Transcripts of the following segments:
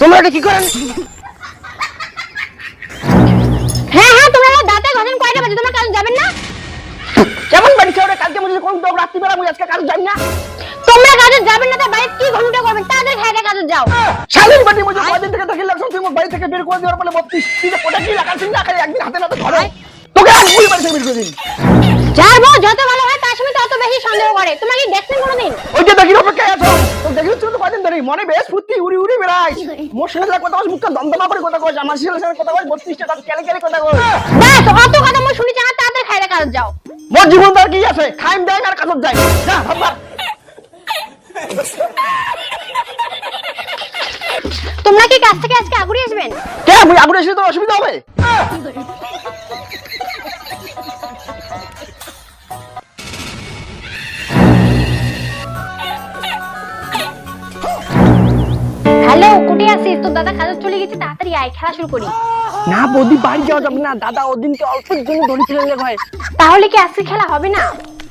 তোমরা এটা কি করেন? হ্যাঁ হ্যাঁ তোমরা আমার দাঁতে ঘষেন কয়টা বাজে তোমরা কাজ যাবেন না? কেমন বাড়ি ছেড়ে কালকে মুঝে কোন তো রাত্রিবেলা মুঝে আজকে কাজ যাই না? তোমরা কাজে যাবেন না তাই বাড়িতে কি ঘণ্টা করবেন? তাদের খাইতে কাজে যাও। শালীন বাড়ি মুঝে কয়দিন থেকে দেখি লাগছো তুই বাড়ি থেকে বের করে দেওয়ার পরে বত্রিশ যে কোটা কি রাখার চিন্তা করে একদিন হাতে নাতে ধরে। তোকে আজ মুই বাড়ি থেকে বের করে দিন যার বউ যত ভালো হয় তার সঙ্গে তত বেশি সন্দেহ করে। তোমরা কি দেখছেন কোনোদিন? ওই যে দেখির অপেক্ষায় মনে বেশ ফুর্তি উড়ি উড়ি বেড়াই। মোর ছেলে কথা কস মুখটা দমদমা করে কথা কস আমার ছেলে সাথে কথা কস বত্রিশটা তার কেলে কেলে কথা কস ব্যাস অত কথা মই শুনেছি না তাদের খাইতে কাজে যাও। মোর জীবন তার কি আছে? খাইম দেয় আর কাজত যায়। যা ভাববা তোমরা কি কাজ থেকে আজকে আগুড়ি আসবেন? কে আগুন এসে তো অসুবিধা হবে। কুটি আসিস তোর দাদা কাজে চলে গেছে তাড়াতাড়ি আয় খেলা শুরু করি। না বৌদি বাড়ি যাওয়া যাবে না। দাদা ওদিনকে অল্পের জন্য দড়ি ফেলে লেগে তাহলে কি আজকে খেলা হবে না?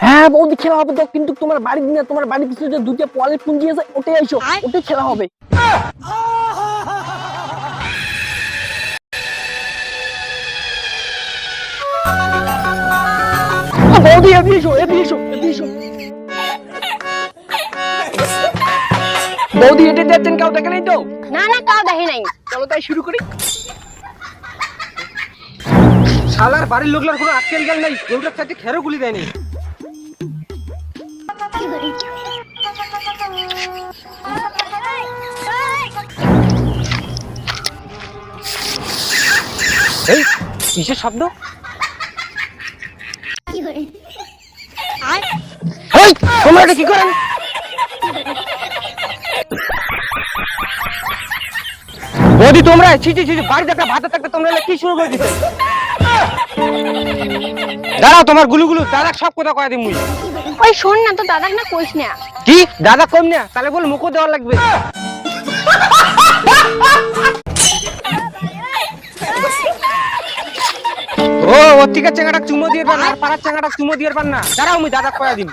হ্যাঁ বৌদি খেলা হবে তো কিন্তু তোমার বাড়ি দিনে তোমার বাড়ির পিছনে যে দুটো পলের পুঞ্জি আছে ওটাই আইসো ওটাই খেলা হবে। বৌদি এদিকে এসো এদিকে এসো এদিকে এসো। বৌদি এটা দেখছেন কাউ দেখে নাই তো? না না কাউ দেখে নাই। চলো তাই শুরু করি। শালার বাড়ির লোকলার কোনো আজকাল গেল নাই ওটার চাইতে খেরো গুলি দেয়নি। এই কিসের শব্দ? তোমরা এটা কি করেন? বৌদি তোমরা ছিচি ছিচি বাড়িতে একটা ভাতে থাকতে তোমরা কি শুরু করে দিতে দাঁড়াও তোমার গুলুগুলু দাদা সব কথা কয়ে দিই মুই। ওই শোন না তো দাদা না কইস না। কি? দাদা কম না? তাহলে বল মুখো দেওয়া লাগবে। ও ও ঠিক আছে চেঙ্গাটা চুমো দিয়ে পান আর পাড়ার চেঙ্গাটা চুমো দিয়ে পান না। দাঁড়াও মুই দাদা কয়া দিন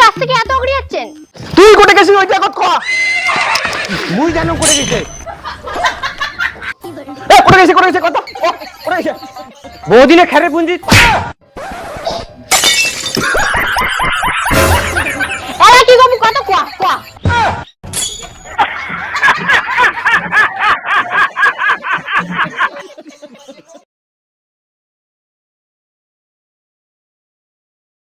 গাছ থেকে এত অগড়ি যাচ্ছেন তুই কোটে গেছিস ওইটা কত মুই জানো কোটে গেছে। এ কোটে গেছে কোটে গেছে কত কোটে গেছে। বহুদিনে খেরে পুঞ্জি। এলা কি গো কথা কোয়া